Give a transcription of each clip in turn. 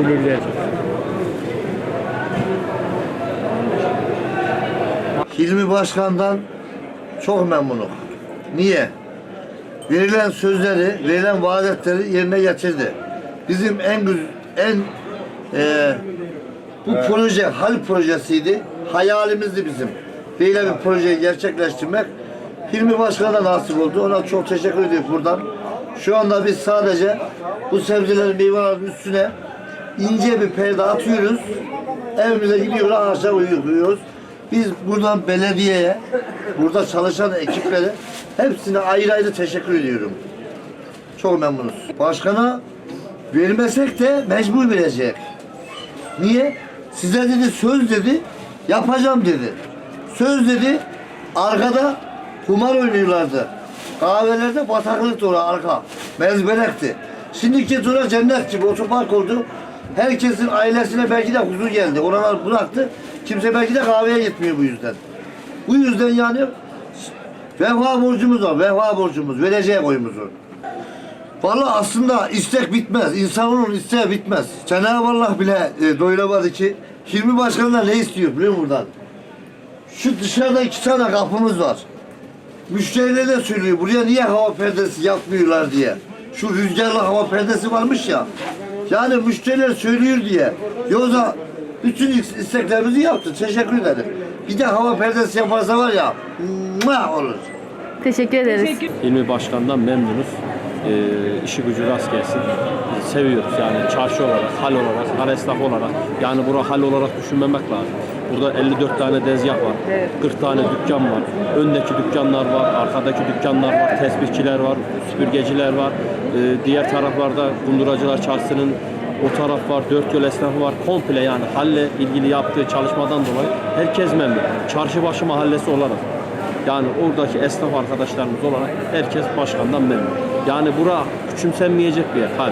uğurlayacağız. Hilmi Başkan'dan çok memnunum. Niye? Verilen sözleri, verilen vaadetleri yerine getirdi. Bizim en güz- en e, bu proje hal projesiydi. Hayalimizdi bizim. Böyle bir projeyi gerçekleştirmek. Hilmi Başkan'a nasip oldu. Ona çok teşekkür ediyoruz buradan. Şu anda biz sadece bu sebzelerin meyvelerin üstüne ince bir perde atıyoruz. Evimize gidiyoruz, ağaçta uyuyoruz. Biz buradan belediyeye, burada çalışan ekiplere hepsine ayrı ayrı teşekkür ediyorum. Çok memnunuz. Başkana vermesek de mecbur verecek. Niye? Size dedi söz dedi, yapacağım dedi. Söz dedi, arkada kumar oynuyorlardı. Kahvelerde bataklıktı orası arka. Mezberekti. Şimdiki tura cennet gibi otopark oldu. Herkesin ailesine belki de huzur geldi. Oralar bıraktı. Kimse belki de kahveye gitmiyor bu yüzden. Bu yüzden yani vefa borcumuz var. Vefa borcumuz. Vereceği oyumuzu. Vallahi aslında istek bitmez. İnsanoğlunun isteği bitmez. Cenab-ı Allah bile e, doyuramadı ki Hilmi Başkan'dan ne istiyor biliyor musun buradan? Şu dışarıda iki tane kapımız var. Müşteriler de söylüyor buraya niye hava perdesi yapmıyorlar diye. Şu rüzgarlı hava perdesi varmış ya. Yani müşteriler söylüyor diye. Yoksa bütün isteklerimizi yaptı. Teşekkür ederim. Bir de hava perdesi yaparsa var ya mua olur. Teşekkür ederiz. Hilmi Başkan'dan memnunuz. Ee, işi gücü rast gelsin. Biz seviyoruz yani çarşı olarak, hal olarak, hal esnafı olarak. Yani bura hal olarak düşünmemek lazım. Burada 54 tane tezgah var, 40 tane dükkan var. Öndeki dükkanlar var, arkadaki dükkanlar var, tesbihçiler var, süpürgeciler var. Ee, diğer taraflarda Kunduracılar Çarşısı'nın o taraf var, dört yol esnafı var. Komple yani halle ilgili yaptığı çalışmadan dolayı herkes memnun. Çarşı başı mahallesi olarak. Yani oradaki esnaf arkadaşlarımız olarak herkes başkandan memnun. Yani bura küçümsenmeyecek bir yer. Hal.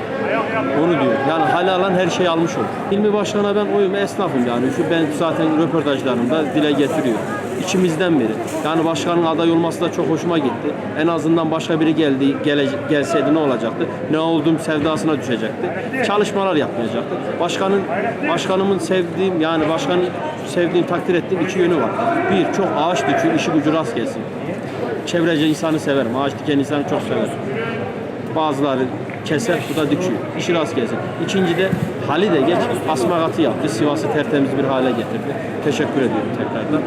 Onu diyor. Yani hal alan her şeyi almış olur. Hilmi Başkan'a ben oyum esnafım yani. Şu ben zaten röportajlarımda dile getiriyorum. İçimizden biri. Yani başkanın aday olması da çok hoşuma gitti. En azından başka biri geldi, gele, gelseydi ne olacaktı? Ne olduğum sevdasına düşecekti. Çalışmalar yapmayacaktı. Başkanın, başkanımın sevdiğim yani başkanın sevdiğim, takdir ettiğim iki yönü var. Bir, çok ağaç dikiyor, işi gücü rast gelsin. Çevreci insanı severim. Ağaç diken insanı çok severim. Bazıları keser, bu da dikiyor. İşi rast gelsin. İkinci de hali de geç asma katı yaptı. Sivas'ı tertemiz bir hale getirdi. Teşekkür ediyorum tekrardan.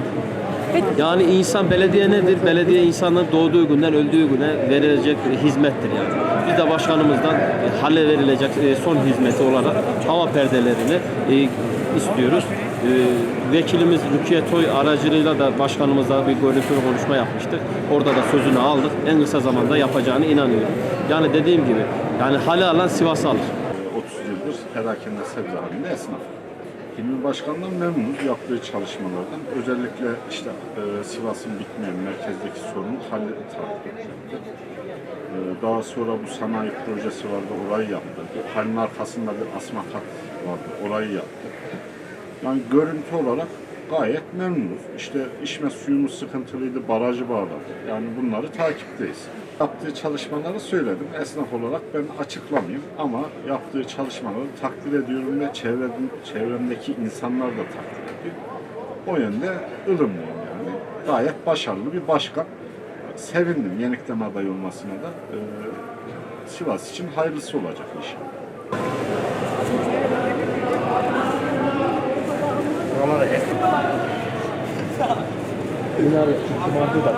Yani insan belediye nedir? Belediye insanın doğduğu günden öldüğü güne verilecek hizmettir yani. Biz de başkanımızdan e, hale verilecek e, son hizmeti olarak hava perdelerini e, istiyoruz. Vekilimiz Rukiye Toy aracılığıyla da başkanımızla bir görüntülü konuşma yapmıştık. Orada da sözünü aldık. En kısa zamanda yapacağını inanıyorum. Yani dediğim gibi yani hale alan Sivas'ı alır. 30 yıldır perakende sebze halinde esnaf. Hilmi Başkan'dan memnunuz yaptığı çalışmalardan. Özellikle işte e, Sivas'ın bitmeyen merkezdeki sorunu halli takip. E, daha sonra bu sanayi projesi vardı, orayı yaptı. Halin arkasında bir asma kat vardı, orayı yaptı. Yani görüntü olarak gayet memnunuz. İşte içme suyumuz sıkıntılıydı, barajı bağladı. Yani bunları takipteyiz. Yaptığı çalışmaları söyledim. Esnaf olarak ben açıklamayayım ama yaptığı çalışmaları takdir ediyorum ve çevrem, çevremdeki insanlar da takdir ediyor. O yönde ılımlıyım yani. Gayet başarılı bir başkan. Sevindim yenikten aday olmasına da. Ee, Sivas için hayırlısı olacak inşallah. うなる、決まってたっけ